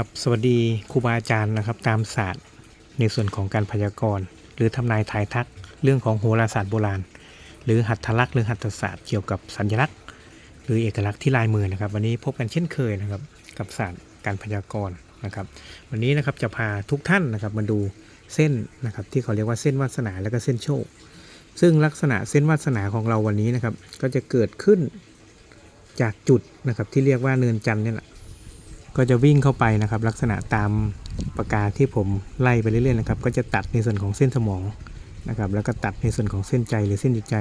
ครับสวัสดีครูบาอาจารย์นะครับ ตามศาสตร์ในส่วนของการพยากรณ์ หรือทำนายทายทัก เรื่องของโหราศาสตร์โบราณ หรือหัตถลักษณ์หรือหัตถศาสตร์เกี่ยวกับสัญลักษณ์ หรือเอกลักษณ์ที่ลายมือนะครับ วันนี้พบกันเช่นเคยนะครับ กับศาสตร์การพยากรณ์นะครับ วันนี้นะครับจะพาทุกท่านนะครับมาดูเส้นนะครับที่เขาเรียกว่าเส้นวาสนาและก็เส้นโชค ซึ่งลักษณะเส้นวาสนาของเราวันนี้นะครับ ก็จะเกิดขึ้นจากจุดนะครับที่เรียกว่าเนินจันทร์เนี่ยแหละ ก็จะวิ่งเข้าไปนะครับ ลักษณะตามปากกาที่ผมไล่ไปเรื่อยๆนะครับ ก็จะตัดในส่วนของเส้นสมองนะครับ แล้วก็ตัดในส่วนของเส้นใจหรือเส้นจิตใจ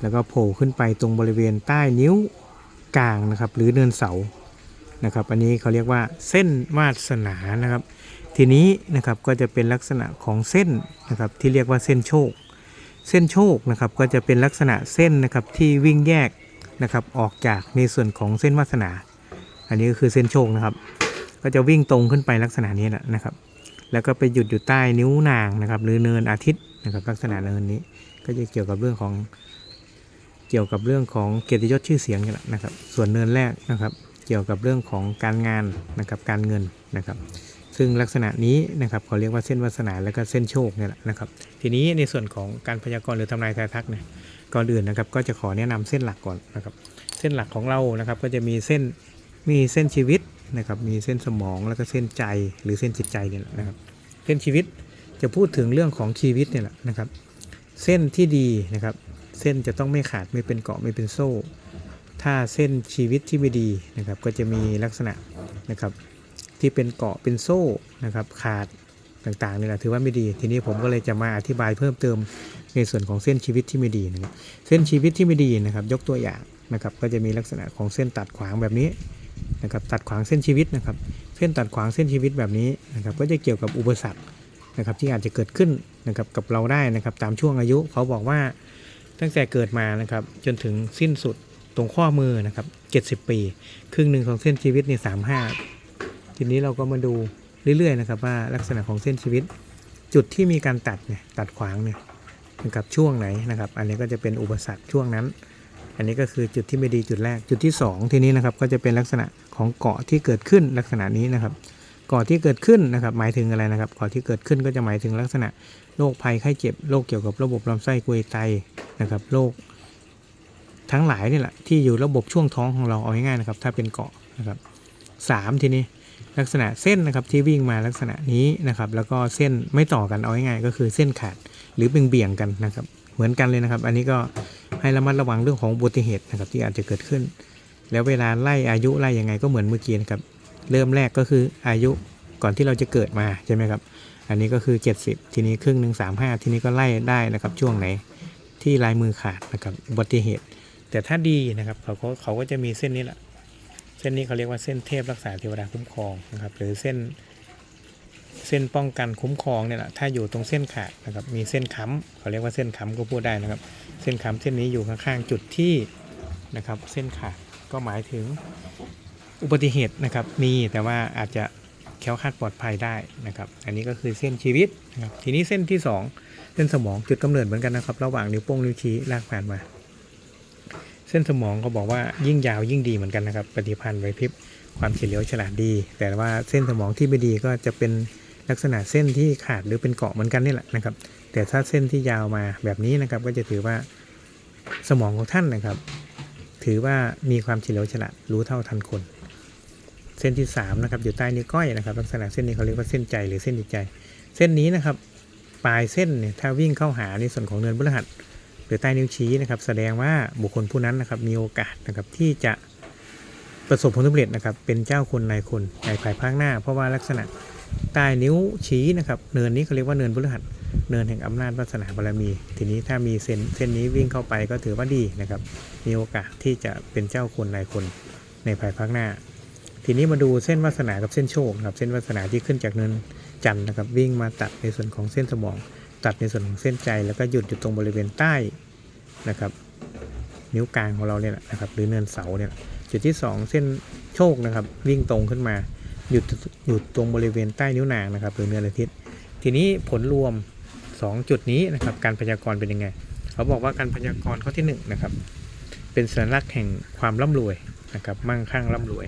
แล้วก็โผล่ขึ้นไปตรงบริเวณใต้นิ้วกลางนะครับ หรือเนินเสานะครับ อันนี้เขาเรียกว่าเส้นวาสนานะครับ ทีนี้นะครับก็จะเป็นลักษณะของเส้นนะครับที่เรียกว่าเส้นโชค เส้นโชคนะครับก็จะเป็นลักษณะเส้นนะครับที่วิ่งแยกนะครับออกจากในส่วนของเส้นวาสนา อันนี้ก็คือเส้นโชคนะครับ ก็จะวิ่งตรงขึ้นไปลักษณะนี้แหละนะครับ แล้วก็ไปหยุดอยู่ใต้นิ้วนางนะครับ หรือเนินอาทิตย์นะครับ ลักษณะเนินนี้ก็จะเกี่ยวกับเรื่องของเกี่ยวกับเรื่องของเกียรติยศชื่อเสียงนี่แหละนะครับ ส่วนเนินแรกนะครับ เกี่ยวกับเรื่องของการงานนะครับการเงินนะครับ ซึ่งลักษณะนี้นะครับเขาเรียกว่าเส้นวาสนาและก็เส้นโชคเนี่ยแหละนะครับ ทีนี้ในส่วนของการพยากรณ์หรือทำนายทายทักเนี่ยก่อนอื่นนะครับ ก็จะขอแนะนำเส้นหลักก่อนนะครับ เส้นหลักของเรานะครับก็จะมีเส้น มีเส้นชีวิตนะครับมีเส้นสมองแล้วก็เส้นใจหรือเส้นจิตใจเนี่ยนะครับเส้นชีวิตจะพูดถึงเรื่องของชีวิตเนี่ยแหละนะครับ เส้นที่ดีนะครับ เส้นจะต้องไม่ขาดไม่เป็นเกาะไม่เป็นโซ่ ถ้าเส้นชีวิตที่ไม่ดีนะครับ ก็จะมีลักษณะนะครับ ที่เป็นเกาะเป็นโซ่นะครับขาดต่างๆนี่แหละถือว่าไม่ดี ทีนี้ผมก็เลยจะมาอธิบายเพิ่มเติมในส่วนของเส้นชีวิตที่ไม่ดีนะครับเส้นชีวิตที่ไม่ดีนะครับ ยกตัวอย่างนะครับ ก็จะมีลักษณะของเส้นตัดขวางแบบนี้ นะครับตัดขวางเส้นชีวิตนะครับ เส้นตัดขวางเส้นชีวิตแบบนี้นะครับก็จะเกี่ยวกับอุปสรรคนะครับที่อาจจะเกิดขึ้นนะครับกับเราได้นะครับ ตามช่วงอายุเขาบอกว่าตั้งแต่เกิดมานะครับจนถึงสิ้นสุดตรงข้อมือนะครับ 70 ปี ครึ่งหนึ่งของเส้นชีวิตนี่สามห้าทีนี้เราก็มาดูเรื่อยๆนะครับว่าลักษณะของเส้นชีวิต จุดที่มีการตัดเนี่ยตัดขวางเนี่ยนะครับช่วงไหนนะครับ อันนี้ก็จะเป็นอุปสรรคช่วงนั้น อันนี้ก็คือจุดที่ไม่ดีจุดแรกจุดที่ 2 ทีนี้นะครับก็จะเป็นลักษณะของเกาะที่เกิดขึ้นลักษณะนี้นะครับเกาะที่เกิดขึ้นนะครับหมายถึงอะไรนะครับเกาะที่เกิดขึ้นก็จะหมายถึงลักษณะโรคภัยไข้เจ็บโรคเกี่ยวกับระบบลำไส้กรวยไตนะครับโรคทั้งหลายนี่แหละที่อยู่ระบบช่วงท้องของเราเอาง่ายๆนะครับถ้าเป็นเกาะนะครับสามทีนี้ลักษณะเส้นนะครับที่วิ่งมาลักษณะนี้นะครับ แล้วก็เส้นไม่ต่อกันเอาง่ายๆก็คือเส้นขาดหรือเบี่ยงกันนะครับ เหมือนกันเลยนะครับ อันนี้ก็ ให้ระมัดระวังเรื่องของอุบัติเหตุนะครับที่อาจจะเกิดขึ้น แล้วเวลาไล่อายุไล่ยังไงก็เหมือนเมื่อกี้นะครับ เริ่มแรกก็คืออายุก่อนที่เราจะเกิดมาใช่ไหมครับ อันนี้ก็คือ 70 ทีนี้ครึ่งหนึ่งสามห้าทีนี้ก็ไล่ได้นะครับช่วงไหนที่ลายมือขาดนะครับอุบัติเหตุ แต่ถ้าดีนะครับเขาก็เขาก็จะมีเส้นนี้แหละเส้นนี้เขาเรียกว่าเส้นเทพรักษาเทวดาคุ้มครองนะครับหรือเส้น เส้นป้องกันคุ้มครองเนี่ยแหละถ้าอยู่ตรงเส้นขาดนะครับมีเส้นค้ำเขาเรียกว่าเส้นค้ำก็พูดได้นะครับ เส้นค้ำเส้นนี้อยู่ข้างๆจุดที่นะครับเส้นขาดก็หมายถึงอุบัติเหตุนะครับมีแต่ว่าอาจจะแคล้วคลาดปลอดภัยได้นะครับ อันนี้ก็คือเส้นชีวิตนะครับทีนี้เส้นที่ 2 เส้นสมองจุดกำเนิดเหมือนกันนะครับ ระหว่างนิ้วโป้งนิ้วชี้ลากผ่านมา เส้นสมองเขาบอกว่ายิ่งยาวยิ่งดีเหมือนกันนะครับปฏิพันธ์ไวพริบความเฉลียวฉลาดดี แต่ว่าเส้นสมองที่ไม่ดีก็จะเป็น ลักษณะเส้นที่ขาดหรือเป็นเกาะเหมือนกันนี่แหละนะครับ แต่ถ้าเส้นที่ยาวมาแบบนี้นะครับ ก็จะถือว่าสมองของท่านนะครับ ถือว่ามีความเฉลียวฉลาดรู้เท่าทันคน เส้นที่3นะครับอยู่ใต้นิ้วก้อยนะครับ ลักษณะเส้นนี้เขาเรียกว่าเส้นใจหรือเส้นจิตใจ เส้นนี้นะครับ ปลายเส้นเนี่ยถ้าวิ่งเข้าหาในส่วนของเนินพฤหัสหรือใต้นิ้วชี้นะครับ แสดงว่าบุคคลผู้นั้นนะครับมีโอกาสนะครับที่จะประสบผลสำเร็จนะครับเป็นเจ้าคนนายคนในภายภาคหน้า เพราะว่าลักษณะ ใต้นิ้วชี้นะครับ เนินนี้เขาเรียกว่าเนินพฤหัสเนินแห่งอำนาจวาสนาบารมี ทีนี้ถ้ามีเส้นเส้นนี้วิ่งเข้าไปก็ถือว่าดีนะครับ มีโอกาสที่จะเป็นเจ้าคนนายคนในภายภาคหน้า ทีนี้มาดูเส้นวาสนากับเส้นโชคครับเส้นวาสนาที่ขึ้นจากเนินจันทร์นะครับ วิ่งมาตัดในส่วนของเส้นสมอง ตัดในส่วนของเส้นใจ แล้วก็หยุดอยู่ตรงบริเวณใต้นะครับ นิ้วกลางของเราเนี่ยนะครับ หรือเนินเสาเนี่ยจุดที่ 2 เส้นโชคนะครับ วิ่งตรงขึ้นมา หยุดหยุดตรงบริเวณใต้นิ้วนางนะครับหรือเนินอาทิตย์ทีนี้ผลรวม 2 จุดนี้นะครับ การพยากรณ์เป็นยังไง เขาบอกว่าการพยากรณ์ข้อที่1นะครับเป็นสัญลักษณ์แห่งความร่ำรวยนะครับมั่งคั่งร่ำรวย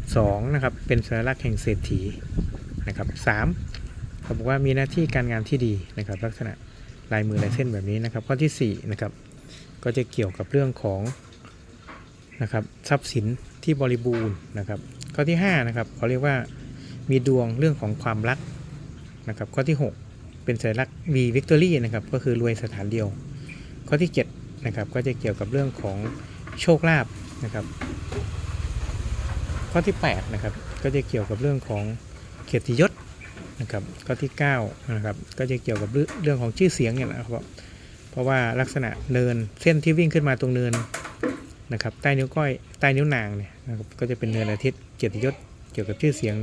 2นะครับเป็นสัญลักษณ์แห่งเศรษฐีนะครับ3เขาบอกว่ามีหน้าที่การงานที่ดีนะครับ ลักษณะลายมือลายเส้นแบบนี้นะครับ ข้อที่4นะครับก็จะเกี่ยวกับเรื่องของนะครับทรัพย์สินที่บริบูรณ์นะครับ ข้อที่5นะครับเขาเรียกว่ามีดวงเรื่องของความรักนะครับข้อที่ 6 เป็นสัญลักษณ์ V Victory นะครับก็คือรวยสถานเดียว ข้อที่7นะครับก็จะเกี่ยวกับเรื่องของโชคลาภนะครับ ข้อที่8นะครับก็จะเกี่ยวกับเรื่องของเกียรติยศนะครับข้อที่9นะครับก็จะเกี่ยวกับเรื่องของชื่อเสียงเนี่ยนะครับเพราะว่าลักษณะเนินเส้นที่วิ่งขึ้นมาตรงเนินนะครับใต้นิ้วก้อยใต้นิ้วนางเนี่ย นะครับก็จะเป็นเนินอาทิตย์เกียรติยศเกี่ยวกับชื่อเสียง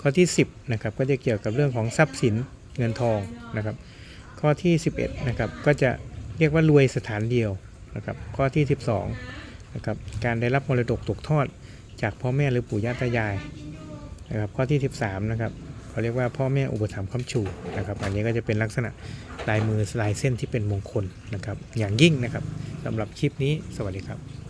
ข้อที่ 10นะครับก็จะเกี่ยวกับเรื่องของทรัพย์สินเงินทองนะครับ ข้อที่ 11นะครับก็จะเรียกว่ารวยสถานเดียวนะครับข้อที่ 12นะครับการได้รับมรดกตกทอดจากพ่อแม่หรือปู่ย่าตายายนะครับข้อที่ 13นะครับเขาเรียกว่าพ่อแม่อุปถัมภ์ค้ำชูนะครับอันนี้ก็จะเป็นลักษณะลายมือลายเส้นที่เป็นมงคลนะครับอย่างยิ่งนะครับสำหรับคลิปนี้สวัสดีครับ